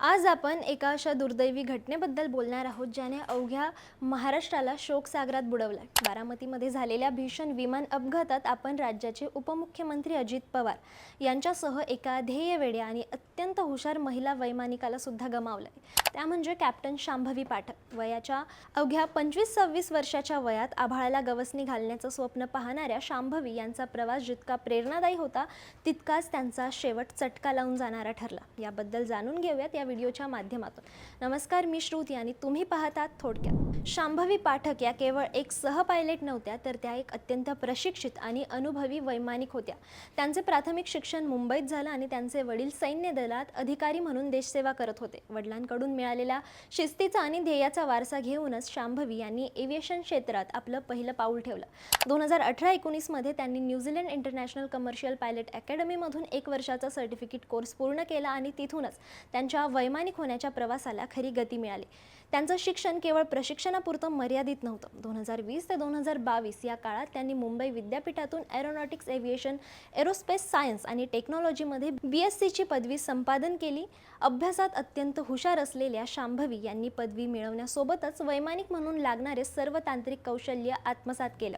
आज आपण एका अशा दुर्दैवी घटनेबद्दल बोलणार आहोत ज्याने अवघ्या महाराष्ट्राला शोकसागरात बुडवलाय बारामतीमध्ये झालेल्या भीषण विमान अपघातात आपण राज्याचे उपमुख्यमंत्री अजित पवार यांच्यासह एका ध्येयवेड्या आणि अत्यंत हुशार महिला वैमानिकाला सुद्धा गमावलंय. त्या म्हणजे कॅप्टन शांभवी पाठक. वयाच्या अवघ्या पंचवीस सव्वीस वर्षाच्या वयात आभाळाला गवसणी घालण्याचं स्वप्न पाहणाऱ्या शांभवी यांचा प्रवास जितका प्रेरणादायी होता तितकाच त्यांचा शेवट चटका लावून जाणारा ठरला. याबद्दल जाणून घेऊयात. या व्हिडिओच्या माध्यमातून. नमस्कार मी श्रुती आणि तुम्ही पाहतात थोडक्यात. शांभवी पाठक या केवळ एक सह पायलट नव्हत्या तर त्या एक अत्यंत प्रशिक्षित आणि अनुभवी वैमानिक होत्या. त्यांचे प्राथमिक शिक्षण मुंबईत झालं आणि त्यांचे वडील सैन्य दलात अधिकारी म्हणून देशसेवा करत होते. वडिलांकडून मिळालेल्या शिस्तीचा आणि ध्येयाचा वारसा घेऊनच शांभवी यांनी एव्हिएशन क्षेत्रात आपलं पहिलं पाऊल ठेवलं. दोन हजार अठरा एकोणीसमध्ये त्यांनी New Zealand international commercial pilot अकॅडमीमधून एक वर्षाचा सर्टिफिकेट कोर्स पूर्ण केला आणि तिथूनच त्यांच्या वैमानिक होण्याच्या प्रवासाला खरी गती मिळाली. त्यांचं शिक्षण केवळ प्रशिक्षणापुरतं मर्यादित नव्हतं. दोन हजार वीस ते दोन हजार बावीस या काळात त्यांनी मुंबई विद्यापीठातून एरोनॉटिक्स एव्हिएशन एरोस्पेस सायन्स आणि टेक्नॉलॉजीमध्ये बी एस सीची पदवी संपादन केली. अभ्यासात अत्यंत हुशार असलेल्या शांभवी यांनी पदवी मिळवण्यासोबतच वैमानिक म्हणून लागणारे सर्व तांत्रिक कौशल्य आत्मसात केलं.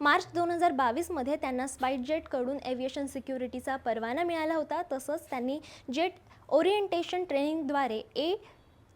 मार्च दोन हजार बावीसमध्ये त्यांना स्पाईट जेटकडून एव्हिएशन सिक्युरिटीचा परवाना मिळाला होता. तसंच त्यांनी जेट ओरिएंटेशन ट्रेनिंगद्वारे ए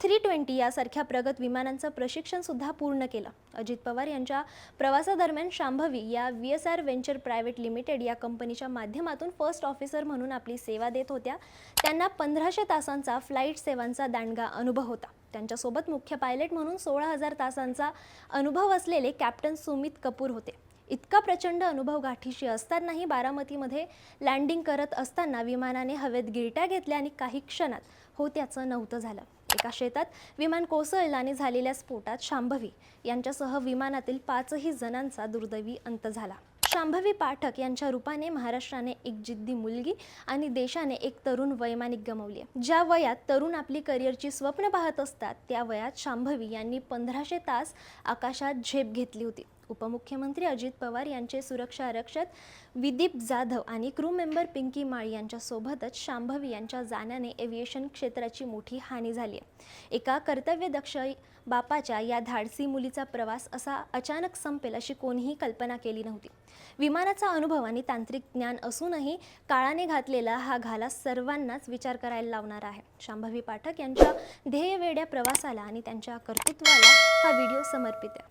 थ्री ट्वेंटी यासारख्या प्रगत विमानांचं प्रशिक्षणसुद्धा पूर्ण केलं. अजित पवार यांच्या प्रवासादरम्यान शांभवी या V S R venture private limited या कंपनीच्या माध्यमातून फर्स्ट ऑफिसर म्हणून आपली सेवा देत होत्या. त्यांना पंधराशे तासांचा फ्लाईट सेवांचा दांडगा अनुभव होता. त्यांच्यासोबत मुख्य पायलट म्हणून सोळा हजार तासांचा अनुभव असलेले कॅप्टन सुमित कपूर होते. इतका प्रचंड अनुभव गाठीशी असतानाही बारामतीमध्ये लँडिंग करत असताना विमानाने हवेत गिरट्या घेतल्या आणि काही क्षणात हो त्याचं नव्हतं झालं. एका शेतात विमान कोसळलं आणि झालेल्या स्फोटात शांभवी यांच्यासह विमानातील पाचही जणांचा दुर्दैवी अंत झाला. शांभवी पाठक यांच्या रूपाने महाराष्ट्राने एक जिद्दी मुलगी आणि देशाने एक तरुण वैमानिक गमवली. आहे. ज्या वयात तरुण आपली करिअरची स्वप्न पाहत असतात त्या वयात शांभवी यांनी पंधराशे तास आकाशात झेप घेतली होती. उपमुख्यमंत्री अजित पवार यांचे सुरक्षा रक्षक विदीप जाधव आणि क्रू मेंबर पिंकी माळी यांच्यासोबतच शांभवी यांच्या जाण्याने एव्हिएशन क्षेत्राची मोठी हानी झाली आहे. एका कर्तव्यदक्ष बापाच्या या धाडसी मुलीचा प्रवास असा अचानक संपेल अशी कोणीही कल्पना केली नव्हती. विमानाचा अनुभव आणि तांत्रिक ज्ञान असूनही काळाने घातलेला हा घाला सर्वांनाच विचार करायला लावणार आहे. शांभवी पाठक यांच्या ध्येयवेड्या प्रवासाला आणि त्यांच्या कर्तृत्वाला हा व्हिडिओ समर्पित आहे.